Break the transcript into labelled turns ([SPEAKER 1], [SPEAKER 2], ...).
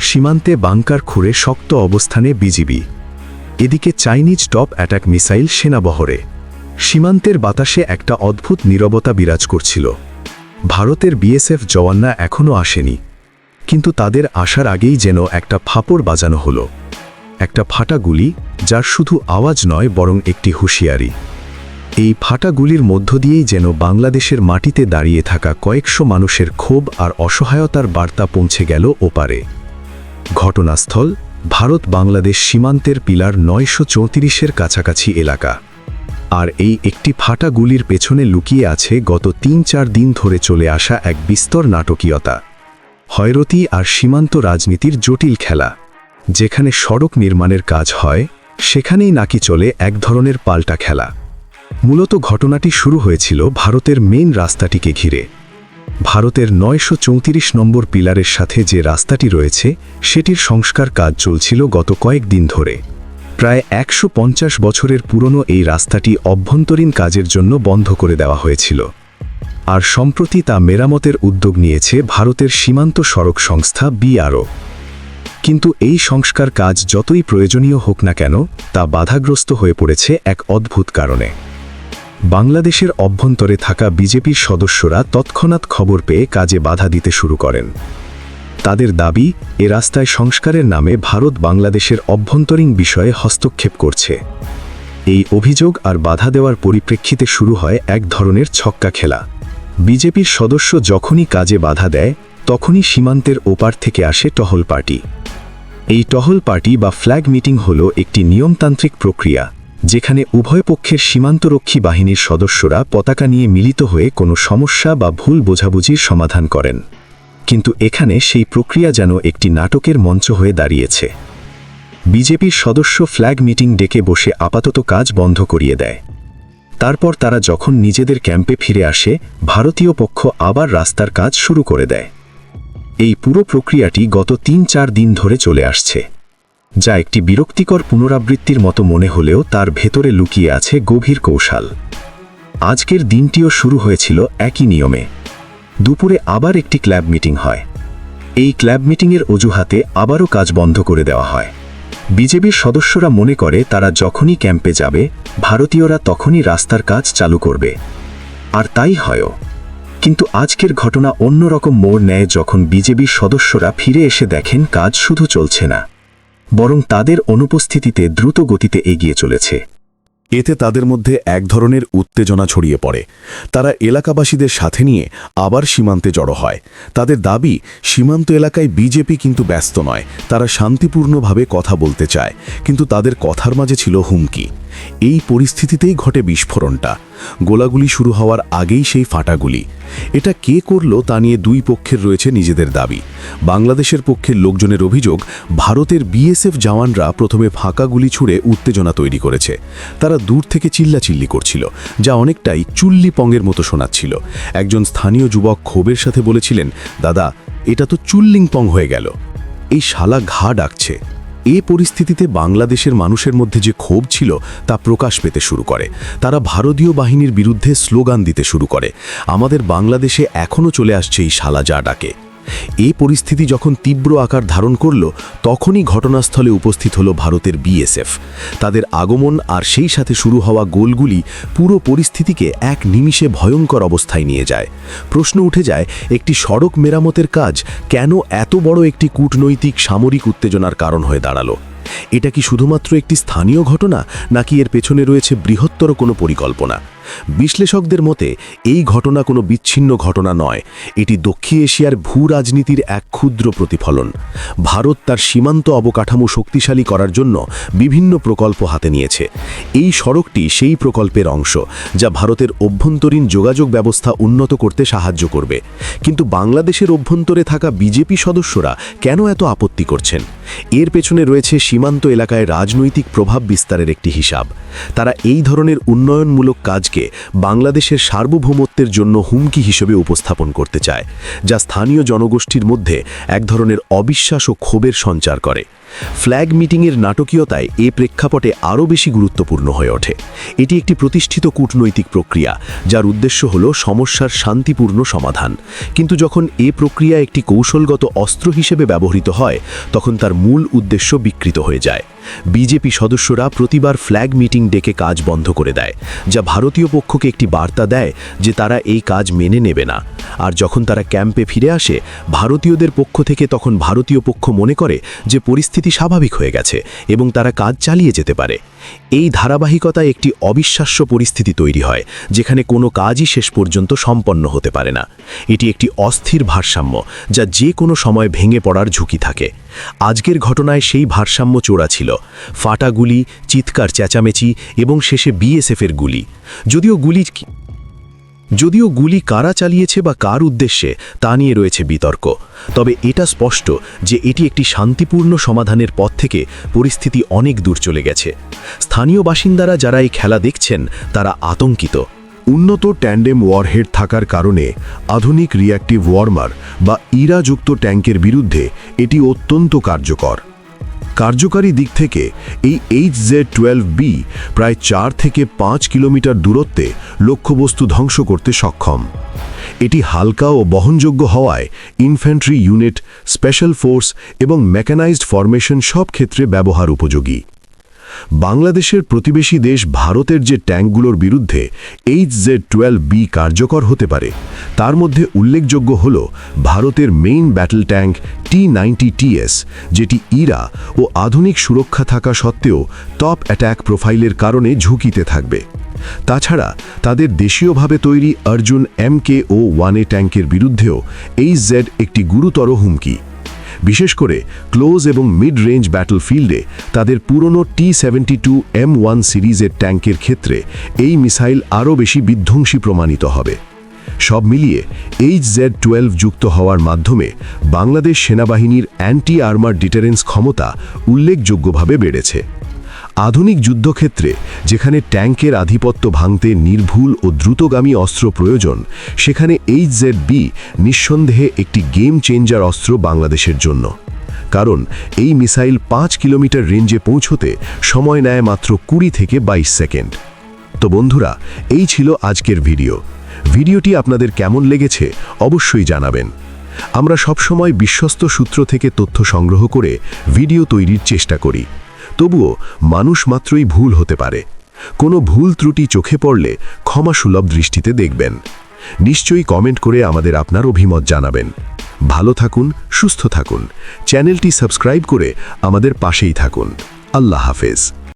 [SPEAKER 1] সীমান্তে বাংকার খুঁড়ে শক্ত অবস্থানে বিজিবি। এদিকে চাইনিজ টপ অ্যাটাক মিসাইল সেনাবহরে। সীমান্তের বাতাসে একটা অদ্ভুত নীরবতা বিরাজ করছিল। ভারতের বিএসএফ জওয়ান্না এখনও আসেনি। কিন্তু তাদের আসার আগেই যেন একটা ফাপড় বাজানো হলো। একটা ফাটা গুলি, যার শুধু আওয়াজ নয়, বরং একটি হুঁশিয়ারি। এই ফাটা গুলির মধ্য দিয়েই যেন বাংলাদেশের মাটিতে দাঁড়িয়ে থাকা কয়েকশো মানুষের ক্ষোভ আর অসহায়তার বার্তা পৌঁছে গেল ওপারে। ঘটনাস্থল ভারত বাংলাদেশ সীমান্তের পিলার নয়শো চৌত্রিশের কাছাকাছি এলাকা। আর এই একটি ফাটা গুলির পেছনে লুকিয়ে আছে গত তিন চার দিন ধরে চলে আসা এক বিস্তর নাটকীয়তা। হয়রতি আর সীমান্ত রাজনীতির জটিল খেলা। যেখানে সড়ক নির্মাণের কাজ হয়, সেখানেই নাকি চলে এক ধরনের পাল্টা খেলা। মূলত ঘটনাটি শুরু হয়েছিল ভারতের মেইন রাস্তাটিকে ঘিরে। ভারতের নয়শো চৌত্রিশ নম্বর পিলারের সাথে যে রাস্তাটি রয়েছে, সেটির সংস্কার কাজ চলছিল গত কয়েকদিন ধরে। প্রায় একশো পঞ্চাশ বছরের পুরনো এই রাস্তাটি অভ্যন্তরীণ কাজের জন্য বন্ধ করে দেওয়া হয়েছিল। আর সম্প্রতি তা মেরামতের উদ্যোগ নিয়েছে ভারতের সীমান্ত সড়ক সংস্থা বিআরও। কিন্তু এই সংস্কার কাজ যতই প্রয়োজনীয় হোক না কেন, তা বাধাগ্রস্ত হয়ে পড়েছে এক অদ্ভুত কারণে। বাংলাদেশের অভ্যন্তরে থাকা বিজেপির সদস্যরা তৎক্ষণাৎ খবর পেয়ে কাজে বাধা দিতে শুরু করেন। তাদের দাবি, এ রাস্তায় সংস্কারের নামে ভারত বাংলাদেশের অভ্যন্তরীণ বিষয়ে হস্তক্ষেপ করছে। এই অভিযোগ আর বাধা দেওয়ার পরিপ্রেক্ষিতে শুরু হয় এক ধরনের ছক্কা খেলা। বিজেপির সদস্য যখনই কাজে বাধা দেয়, তখনই সীমান্তের ওপার থেকে আসে টহল পার্টি। এই টহল পার্টি বা ফ্ল্যাগ মিটিং হল একটি নিয়মতান্ত্রিক প্রক্রিয়া। যেখানে উভয় পক্ষের সীমান্তরক্ষী বাহিনীর সদস্যরা পতাকা নিয়ে মিলিত হয়ে কোনো সমস্যা বা ভুল বোঝাবুঝির সমাধান করেন। কিন্তু এখানে সেই প্রক্রিয়া যেন একটি নাটকের মঞ্চ হয়ে দাঁড়িয়েছে। বিজেপির সদস্য ফ্ল্যাগ মিটিং ডেকে বসে আপাতত কাজ বন্ধ করিয়ে দেয়। তারপর তারা যখন নিজেদের ক্যাম্পে ফিরে আসে, ভারতীয় পক্ষ আবার রাস্তার কাজ শুরু করে দেয়। এই পুরো প্রক্রিয়াটি গত তিন চার দিন ধরে চলে আসছে। যা একটি বিরক্তিকর পুনরাবৃত্তির মতো মনে হলেও তার ভেতরে লুকিয়ে আছে গভীর কৌশল। আজকের দিনটিও শুরু হয়েছিল একই নিয়মে। দুপুরে আবার একটি ক্ল্যাব মিটিং হয়। এই ক্ল্যাব মিটিংয়ের অজুহাতে আবারও কাজ বন্ধ করে দেওয়া হয়। বিজেপির সদস্যরা মনে করে তারা যখনই ক্যাম্পে যাবে, ভারতীয়রা তখনই রাস্তার কাজ চালু করবে। আর তাই হয়ও। কিন্তু আজকের ঘটনা অন্যরকম মোড় নেয় যখন বিজেপির সদস্যরা ফিরে এসে দেখেন কাজ শুধু চলছে না। বরং তাদের অনুপস্থিতিতে দ্রুত গতিতে এগিয়ে চলেছে।
[SPEAKER 2] এতে তাদের মধ্যে এক ধরনের উত্তেজনা ছড়িয়ে পড়ে। তারা এলাকাবাসীদের সাথে নিয়ে আবার সীমান্তে জড়ো হয়। তাদের দাবি, সীমান্ত এলাকায় বিজেপি কিন্তু ব্যস্ত নয়, তারা শান্তিপূর্ণভাবে কথা বলতে চায়, কিন্তু তাদের কথার মাঝে ছিল হুমকি। এই পরিস্থিতিতেই ঘটে বিস্ফোরণটা। গোলাগুলি শুরু হওয়ার আগেই সেই ফাটাগুলি। এটা কে করল তা নিয়ে দুই পক্ষের রয়েছে নিজেদের দাবি। বাংলাদেশের পক্ষের লোকজনের অভিযোগ, ভারতের বিএসএফ জওয়ানরা প্রথমে ফাঁকা গুলি ছুড়ে উত্তেজনা তৈরি করেছে। তারা দূর থেকে চিল্লাচিল্লি করছিল, যা অনেকটাই চুল্লি পঙ্গের মতো শোনাচ্ছিল। একজন স্থানীয় যুবক ক্ষোভের সাথে বলেছিলেন, দাদা, এটা তো চুল্লিং পং হয়ে গেল। এই শালা ঘা ডাকছে। এ পরিস্থিতিতে বাংলাদেশের মানুষের মধ্যে যে ক্ষোভ ছিল তা প্রকাশ পেতে শুরু করে। তারা ভারতীয় বাহিনীর বিরুদ্ধে স্লোগান দিতে শুরু করে। আমাদের বাংলাদেশে এখনও চলে আসছে এই শালা ডাকে এই পরিস্থিতি যখন তীব্র আকার ধারণ করল, তখনই ঘটনাস্থলে উপস্থিত হলো ভারতের বিএসএফ। তাদের আগমন আর সেই সাথে শুরু হওয়া গোলগুলি পুরো পরিস্থিতিকে এক নিমিষে ভয়ঙ্কর অবস্থায় নিয়ে যায়। প্রশ্ন উঠে যায়, একটি সড়ক মেরামতের কাজ কেন এত বড় একটি কূটনৈতিক সামরিক উত্তেজনার কারণ হয়ে দাঁড়াল? এটা কি শুধুমাত্র একটি স্থানীয় ঘটনা, নাকি এর পেছনে রয়েছে বৃহত্তর কোনো পরিকল্পনা? বিশ্লেষকদের মতে, এই ঘটনা কোনো বিচ্ছিন্ন ঘটনা নয়। এটি দক্ষিণ এশিয়ার ভূ রাজনীতির এক ক্ষুদ্র প্রতিফলন। ভারত তার সীমান্ত অবকাঠামো শক্তিশালী করার জন্য বিভিন্ন প্রকল্প হাতে নিয়েছে। এই সড়কটি সেই প্রকল্পের অংশ, যা ভারতের অভ্যন্তরীণ যোগাযোগ ব্যবস্থা উন্নত করতে সাহায্য করবে। কিন্তু বাংলাদেশের অভ্যন্তরে থাকা বিজেপি সদস্যরা কেন এত আপত্তি করছেন?
[SPEAKER 3] এর পেছনে রয়েছে সীমান্ত এলাকায় রাজনৈতিক প্রভাব বিস্তারের একটি হিসাব। তারা এই ধরনের উন্নয়নমূলক কাজকে বাংলাদেশের সার্বভৌমত্বের জন্য হুমকি হিসেবে উপস্থাপন করতে চায়, যা স্থানীয় জনগোষ্ঠীর মধ্যে এক ধরনের অবিশ্বাস ও ক্ষোভের সঞ্চার করে। ফ্ল্যাগ মিটিংয়ের নাটকীয়তায় এ প্রেক্ষাপটে আরও বেশি গুরুত্বপূর্ণ হয়ে ওঠে। এটি একটি প্রতিষ্ঠিত কূটনৈতিক প্রক্রিয়া, যার উদ্দেশ্য হল সমস্যার শান্তিপূর্ণ সমাধান। কিন্তু যখন এ প্রক্রিয়া একটি কৌশলগত অস্ত্র হিসেবে ব্যবহৃত হয়, তখন তার মূল উদ্দেশ্য বিকৃত হয়ে যায়। বিজেপি সদস্যরা প্রতিবার ফ্ল্যাগ মিটিং ডেকে কাজ বন্ধ করে দেয়, যা ভারতীয় পক্ষকে একটি বার্তা দেয় যে তারা এই কাজ মেনে নেবে না। আর যখন তারা ক্যাম্পে ফিরে আসে, ভারতীয়দের পক্ষ থেকে তখন ভারতীয় পক্ষ মনে করে যে পরিস্থিতি স্বাভাবিক হয়ে গেছে এবং তারা কাজ চালিয়ে যেতে পারে। এই ধারাবাহিকতায় একটি অবিশ্বাস্য পরিস্থিতি তৈরি হয়, যেখানে কোনো কাজই শেষ পর্যন্ত সম্পন্ন হতে পারে না। এটি একটি অস্থির ভারসাম্য, যা যে কোনো সময় ভেঙে পড়ার ঝুঁকি থাকে। আজকের ঘটনায় সেই ভারসাম্য চোরা ছিল। ফাটা গুলি, চিৎকার চেঁচামেচি এবং শেষে বিএসএফের গুলি। যদিও গুলি যদিও গুলি কারা চালিয়েছে বা কার উদ্দেশ্যে, তা নিয়ে রয়েছে বিতর্ক। তবে এটা স্পষ্ট যে এটি একটি শান্তিপূর্ণ সমাধানের পথ থেকে পরিস্থিতি অনেক দূর চলে গেছে। স্থানীয় বাসিন্দারা যারা এই খেলা দেখছেন, তারা আতঙ্কিত।
[SPEAKER 2] উন্নত ট্যান্ডেম ওয়ারহেড থাকার কারণে আধুনিক রিয়াক্টিভ ওয়ার্মার বা ইরাযুক্ত ট্যাঙ্কের বিরুদ্ধে এটি অত্যন্ত কার্যকর। কার্যকারী দিক থেকে এই এইচ জেড টুয়েলভ বি প্রায় চার থেকে পাঁচ কিলোমিটার দূরত্বে লক্ষ্যবস্তু ধ্বংস করতে সক্ষম। এটি হালকা ও বহনযোগ্য হওয়ায় ইনফ্যান্ট্রি ইউনিট স্পেশাল ফোর্স এবং মেকানাইজড ফরমেশন সব ক্ষেত্রে ব্যবহার উপযোগী। বাংলাদেশের প্রতিবেশী দেশ ভারতের যে ট্যাঙ্কগুলোর বিরুদ্ধে এইচ জেড টুয়েলভ বি কার্যকর হতে পারে, তার মধ্যে উল্লেখযোগ্য হল ভারতের main battle tank T ninety TS যেটি ইরা ও আধুনিক সুরক্ষা থাকা সত্ত্বেও টপ অ্যাট্যাক প্রোফাইলের কারণে ঝুঁকিতে থাকবে। তাছাড়া তাদের দেশীয়ভাবে তৈরি অর্জুন এমকে ও ওয়ানে ট্যাঙ্কের বিরুদ্ধেও এইচ জেড একটি গুরুতর হুমকি। বিশেষ করে ক্লোজ এবং মিড রেঞ্জ ব্যাটলফিল্ডে তাদের পুরনো T seventy two M one সিরিজের ট্যাঙ্কের ক্ষেত্রে এই মিসাইল আরও বেশি বিধ্বংসী প্রমাণিত হবে। সব মিলিয়ে এইচ জেড টুয়েলভ যুক্ত হওয়ার মাধ্যমে বাংলাদেশ সেনাবাহিনীর অ্যান্টি আর্মার ডিটারেন্স ক্ষমতা উল্লেখযোগ্যভাবে বেড়েছে। আধুনিক যুদ্ধক্ষেত্রে, যেখানে ট্যাঙ্কের আধিপত্য ভাঙতে নির্ভুল ও দ্রুতগামী অস্ত্র প্রয়োজন, সেখানে এইচ জেড বি নিঃসন্দেহে একটি গেম চেঞ্জার অস্ত্র বাংলাদেশের জন্য। কারণ, এই মিসাইল পাঁচ কিলোমিটার রেঞ্জে পৌঁছতে সময় নেয় মাত্র কুড়ি থেকে ২২ সেকেন্ড। তো বন্ধুরা, এই ছিল আজকের ভিডিও। ভিডিওটি আপনাদের কেমন লেগেছে অবশ্যই জানাবেন। আমরা সবসময় বিশ্বস্ত সূত্র থেকে তথ্য সংগ্রহ করে ভিডিও তৈরির চেষ্টা করি। তবুও মানুষ মাত্রই ভুল হতে পারে। কোনো ভুল ত্রুটি চোখে পড়লে ক্ষমাসুলভ দৃষ্টিতে দেখবেন। নিশ্চয়ই কমেন্ট করে আমাদের আপনার অভিমত জানাবেন। ভালো থাকুন, সুস্থ থাকুন। চ্যানেলটি সাবস্ক্রাইব করে আমাদের পাশেই থাকুন। আল্লাহ হাফেজ।